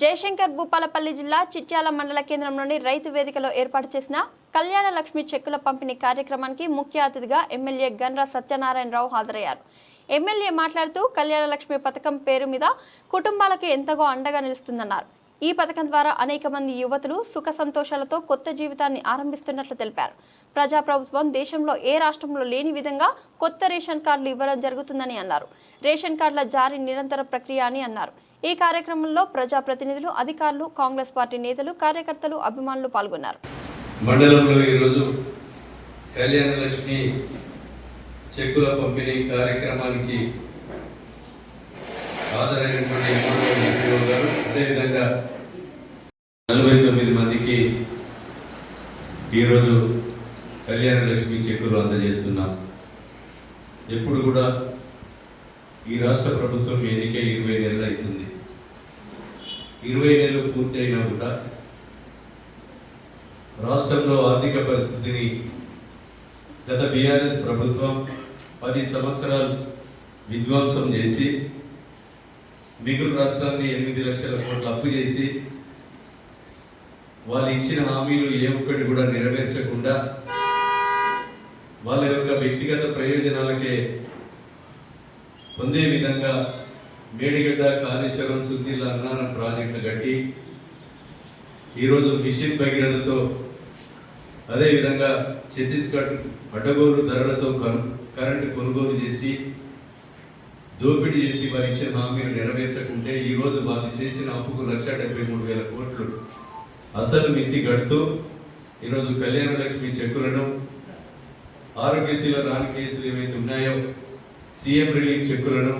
జయశంకర్ భూపాలపల్లి జిల్లా చిట్యాల మండల కేంద్రంలోని రైతు వేదికలో ఏర్పాటు చేసిన కళ్యాణ లక్ష్మి చెక్కుల పంపిణీ కార్యక్రమానికి ముఖ్య అతిథిగా ఎమ్మెల్యే గన్రా సత్యనారాయణరావు హాజరయ్యారు. ఎమ్మెల్యే మాట్లాడుతూ కళ్యాణ లక్ష్మి పథకం పేరు మీద కుటుంబాలకు ఎంతగో అండగా నిలుస్తుందన్నారు. ఈ పథకం ద్వారా అనేక మంది యువతులు సుఖ సంతోషాలతో కొత్త జీవితాన్ని ఆరంభిస్తున్నట్లు తెలిపారు. ప్రజాప్రభుత్వం దేశంలో ఏ రాష్ట్రంలో లేని విధంగా కొత్త రేషన్ కార్డులు ఇవ్వడం జరుగుతుందని అన్నారు. రేషన్ కార్డుల జారీ నిరంతర ప్రక్రియ అని అన్నారు. ఈ కార్యక్రమంలో ప్రజాప్రతినిధులు అధికారులు కాంగ్రెస్ పార్టీ నేతలు కార్యకర్తలు అభిమానులు పాల్గొన్నారు. మండలంలో ఈరోజు కళ్యాణ లక్ష్మి చెక్కుల పంపిణీ కార్యక్రమానికి హాజరైనటువంటి గారు అదేవిధంగా నలభై తొమ్మిది మందికి ఈరోజు కళ్యాణ లక్ష్మి చెక్కులు అందజేస్తున్నాం. ఎప్పుడు కూడా ఈ రాష్ట్ర ప్రభుత్వం ఎన్నికై ఇరవై నెలలు అవుతుంది ఇరవై నెలలు పూర్తి అయినా కూడా రాష్ట్రంలో ఆర్థిక పరిస్థితిని గత బీఆర్ఎస్ ప్రభుత్వం పది సంవత్సరాలు విధ్వంసం చేసి మిగులు రాష్ట్రాన్ని ఎనిమిది లక్షల కోట్లు అప్పు చేసి వాళ్ళు ఇచ్చిన హామీలు ఏ ఒక్కటి కూడా నెరవేర్చకుండా వాళ్ళ యొక్క వ్యక్తిగత ప్రయోజనాలకే పొందే విధంగా మేడిగడ్డ కాళేశ్వరం సుద్దిల్ల అన్నారం ప్రాజెక్టు కట్టి ఈరోజు మిషన్ భగీరథతో అదేవిధంగా ఛత్తీస్గఢ్ అడ్డగోలు ధరలతో కను కరెంటు కొనుగోలు చేసి దోపిడీ చేసి వారు ఇచ్చిన హామీలు నెరవేర్చకుంటే ఈరోజు వాళ్ళు చేసిన అప్పుకు లక్ష డెబ్బై మూడు వేల కోట్లు అసలు మితి గడుతూ ఈరోజు కళ్యాణ లక్ష్మి చెక్కులను ఆరోగ్యశీల రాని కేసులు ఏవైతే ఉన్నాయో సీఎం రిలీఫ్ చెక్కులను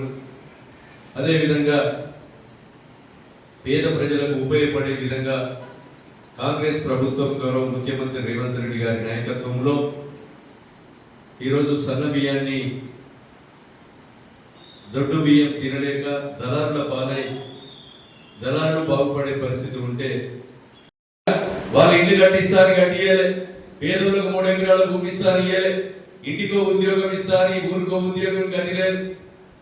అదేవిధంగా పేద ప్రజలకు ఉపయోగపడే విధంగా కాంగ్రెస్ ప్రభుత్వం గౌరవ ముఖ్యమంత్రి రేవంత్ రెడ్డి గారి నాయకత్వంలో ఈరోజు సన్న బియ్యాన్ని దొడ్డు బియ్యం తినలేక దళారుల పాలై దళారులు బాగుపడే పరిస్థితి ఉంటే వాళ్ళు ఇల్లు కట్టిస్తారని కట్టియలే పేదోళ్ళకు మూడు ఎకరాల భూమి ఇస్తారని ఇయ్యలే. ఇంటికో ఉద్యోగం ఇస్తాను ఊరికో ఉద్యోగం గది లేదు.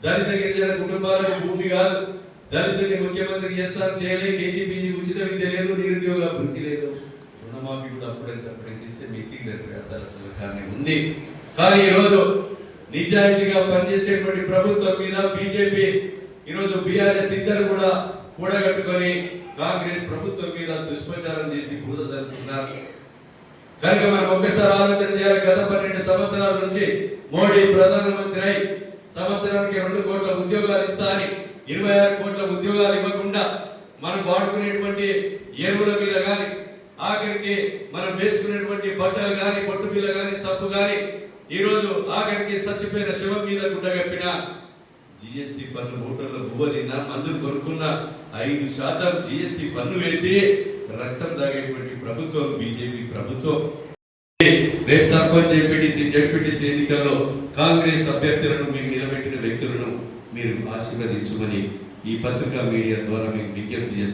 దళిత గిరిజన కుటుంబాలకు భూమి కాదు. దళితుడిని ముఖ్యమంత్రి చేస్తారు చేయలే. కేజీ ఉచిత విద్య లేదు నిరుద్యోగ అభివృద్ధి లేదు. రుణమాఫీ కూడా అప్పుడైతే అప్పుడైతే ఇస్తే మిక్కి అసలు అసలు కానీ ఉంది. కానీ ఈరోజు నిజాయితీగా పనిచేసేటువంటి ప్రభుత్వం మీద బీజేపీ ఈరోజు బీఆర్ఎస్ ఇద్దరు కూడా కూడగట్టుకొని కాంగ్రెస్ ప్రభుత్వం మీద దుష్ప్రచారం చేసి బూద జరుపుతున్నారు కనుక మనం ఒక్కసారి ఆలోచన చేయాలి. గత పన్నెండు సంవత్సరాల నుంచి మోడీ ప్రధానమంత్రి అయి సంవత్సరానికి రెండు కోట్ల ఉద్యోగాలు ఇస్తా అని ఇరవై ఆరు కోట్ల ఉద్యోగాలు ఇవ్వకుండా మనం వాడుకునేటువంటి ఎరువుల మీద కానీ ఆఖరికి మనం వేసుకునేటువంటి బట్టలు కానీ బొట్టు బిల్ల కానీ సబ్బు కానీ ఈరోజు ఆఖరికి చచ్చిపోయిన శవం మీద గుడ్డగప్పిన జిఎస్టి పన్ను ఓటర్లు గువ్వ తిన్నా మందులు కొనుక్కున్న ఐదు శాతం జిఎస్టి పన్ను వేసి రక్తం తాగేటువంటి ప్రభుత్వం బీజేపీ ప్రభుత్వం. రేపు సర్పంచ్ ఎంపీటీసీ జడ్పీటీసీ ఎన్నికల్లో కాంగ్రెస్ అభ్యర్థులను మీకు నిలబెట్టిన వ్యక్తులను మీరు ఆశీర్వదించమని ఈ పత్రికా మీడియా ద్వారా మీకు విజ్ఞప్తి చేస్తారు